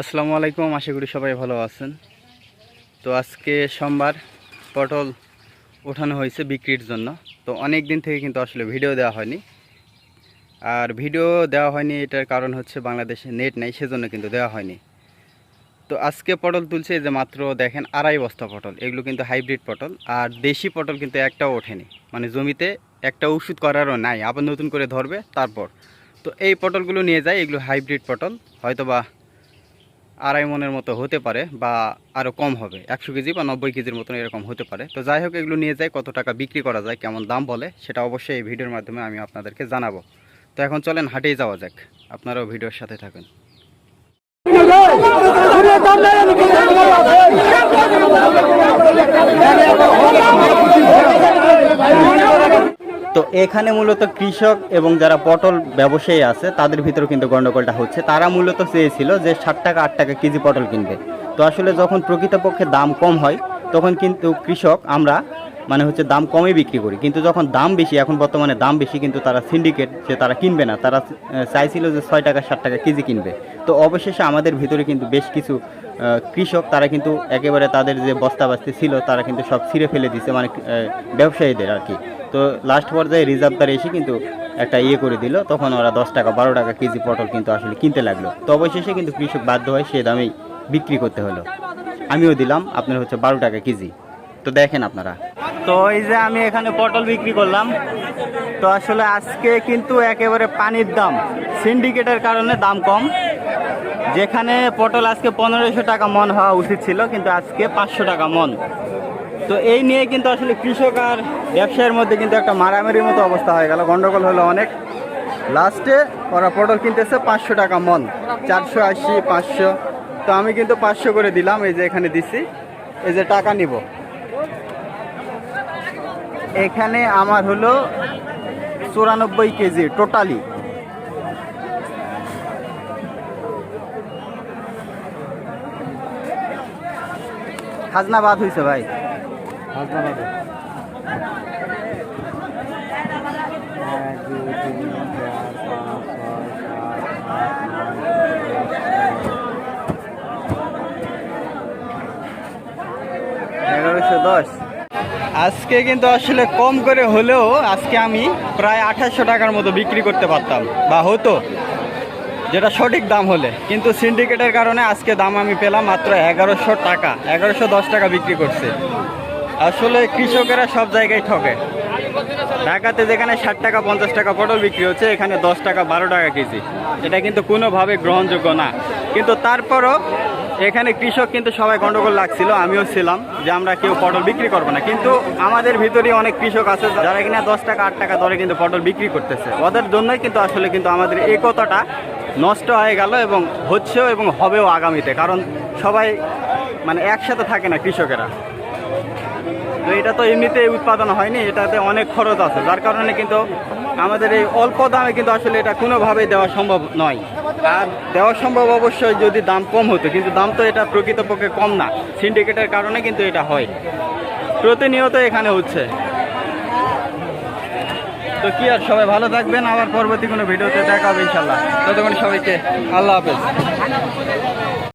আসসালামু আলাইকুম, আশা করি সবাই ভালো আছেন। তো আজকে সোমবার পটল ওঠানো হয়েছে বিক্রির জন্য। তো অনেক দিন থেকে কিন্তু আসলে ভিডিও দেওয়া হয়নি। আর ভিডিও দেওয়া হয়নি, এটার কারণ হচ্ছে বাংলাদেশে নেট নেই, সেজন্য কিন্তু দেওয়া হয়নি। তো আজকে পটল তুলছে যে মাত্র দেখেন আড়াই বস্তা পটল, এগুলো কিন্তু হাইব্রিড পটল, আর দেশি পটল কিন্তু একটাও ওঠেনি। মানে জমিতে একটা ওষুধ করারও নাই, আবার নতুন করে ধরবে তারপর। তো এই পটলগুলো নিয়ে যায় এগুলো হাইব্রিড পটল হয়তো বা আড়াই মনের মতো হতে পারে বা আরও কম হবে, একশো কেজি বা নব্বই কেজির মতন এরকম হতে পারে। তো যাই হোক, এগুলো নিয়ে যায় কত টাকা বিক্রি করা যায়, কেমন দাম বলে, সেটা অবশ্যই এই ভিডিওর মাধ্যমে আমি আপনাদেরকে জানাব। তো এখন চলেন হাটেই যাওয়া যাক। আপনারাও ভিডিওর সাথে থাকেন। তো এখানে মূলত কৃষক এবং যারা পটল ব্যবসায়ী আছে, তাদের ভিতরে কিন্তু গণ্ডগোলটা হচ্ছে। তারা মূলত চেয়েছিল যে ষাট টাকা, আট টাকা কেজি পটল কিনবে। তো আসলে যখন প্রকৃতপক্ষে দাম কম হয়, তখন কিন্তু কৃষক আমরা মানে হচ্ছে দাম কমে বিক্রি করি। কিন্তু যখন দাম বেশি, এখন বর্তমানে দাম বেশি কিন্তু তারা সিন্ডিকেট যে তারা কিনবে না, তারা চাইছিল যে ছয় টাকা, ষাট টাকা কেজি কিনবে। তো অবশেষে আমাদের ভিতরে কিন্তু বেশ কিছু কৃষক, তারা কিন্তু একেবারে তাদের যে বস্তা বস্তাবাস্তি ছিল, তারা কিন্তু সব ছিঁড়ে ফেলে দিছে মানে ব্যবসায়ীদের আর কি। তো লাস্ট পর্যায়ে রিজার্ভদার এসে কিন্তু একটা ইয়ে করে দিল, তখন ওরা দশ টাকা, বারো টাকা কেজি পটল কিন্তু আসলে কিনতে লাগল। তো অবশেষে কিন্তু কৃষক বাধ্য হয় সে দামেই বিক্রি করতে হলো। আমিও দিলাম, আপনার হচ্ছে বারো টাকা কেজি। তো দেখেন আপনারা। তো এই যে আমি এখানে পটল বিক্রি করলাম। তো আসলে আজকে কিন্তু একেবারে পানির দাম সিন্ডিকেটের কারণে দাম কম। যেখানে পটল আজকে পনেরোশো টাকা মন হওয়া উচিত ছিল, কিন্তু আজকে পাঁচশো টাকা মন। তো এই নিয়ে কিন্তু আসলে কৃষক আর ব্যবসায়ের মধ্যে কিন্তু একটা মারামারির মতো অবস্থা হয়ে গেল। গন্ডগোল হলো অনেক। লাস্টে ওরা পটল কিনতেছে পাঁচশো টাকা মন, চারশো আশি, পাঁচশো। তো আমি কিন্তু পাঁচশো করে দিলাম, এই যে এখানে দিছি। এই যে টাকা নিব। এখানে আমার হলো চুরানব্বই কেজি টোটালি খাজনা বাদ হয়েছে ভাই। এগারোশো দশ। আজকে কিন্তু আসলে কম করে হলেও আজকে আমি প্রায় আঠাশশো টাকার মতো বিক্রি করতে পারতাম। বা হতো। যেটা সঠিক দাম হলে। কিন্তু সিন্ডিকেটের কারণে আজকে দাম আমি পেলাম মাত্র এগারোশো টাকা। এগারোশো দশ টাকা বিক্রি করছে। আসলে কৃষকেরা সব জায়গায় ঠকে। ঢাকাতে যেখানে ষাট টাকা, পঞ্চাশ টাকা পটল বিক্রি হচ্ছে, এখানে দশ টাকা, বারো টাকা কেজি। এটা কিন্তু কোনোভাবে গ্রহণযোগ্য না। কিন্তু তারপরও এখানে কৃষক কিন্তু সবাই গন্ডগোল লাগছিল, আমিও ছিলাম যে আমরা কেউ পটল বিক্রি করব না। কিন্তু আমাদের ভিতরে অনেক কৃষক আছে, যারা কিনা দশ টাকা, আট টাকা দরে কিন্তু পটল বিক্রি করতেছে। ওদের জন্যই কিন্তু আসলে কিন্তু আমাদের এই কথাটা নষ্ট হয়ে গেল এবং হচ্ছেও এবং হবেও আগামীতে, কারণ সবাই মানে একসাথে থাকে না কৃষকেরা। তো এটা তো এমনিতে উৎপাদন হয়নি, এটাতে অনেক খরচ আছে, যার কারণে কিন্তু আমাদের এই অল্প দামে কিন্তু আসলে এটা কোনোভাবেই দেওয়া সম্ভব নয়। আর দেওয়া সম্ভব অবশ্যই যদি দাম কম হতো, কিন্তু দাম তো এটা প্রকৃতপক্ষে কম না। সিন্ডিকেটের কারণে কিন্তু এটা হয়। প্রতিনিয়ত এখানে হচ্ছে। তো কি আর, সবাই ভালো থাকবেন। আবার পরবর্তী কোনো ভিডিওতে দেখা ইনশাল্লাহ ততক্ষণ সবাইকে আল্লাহ হাফেজ।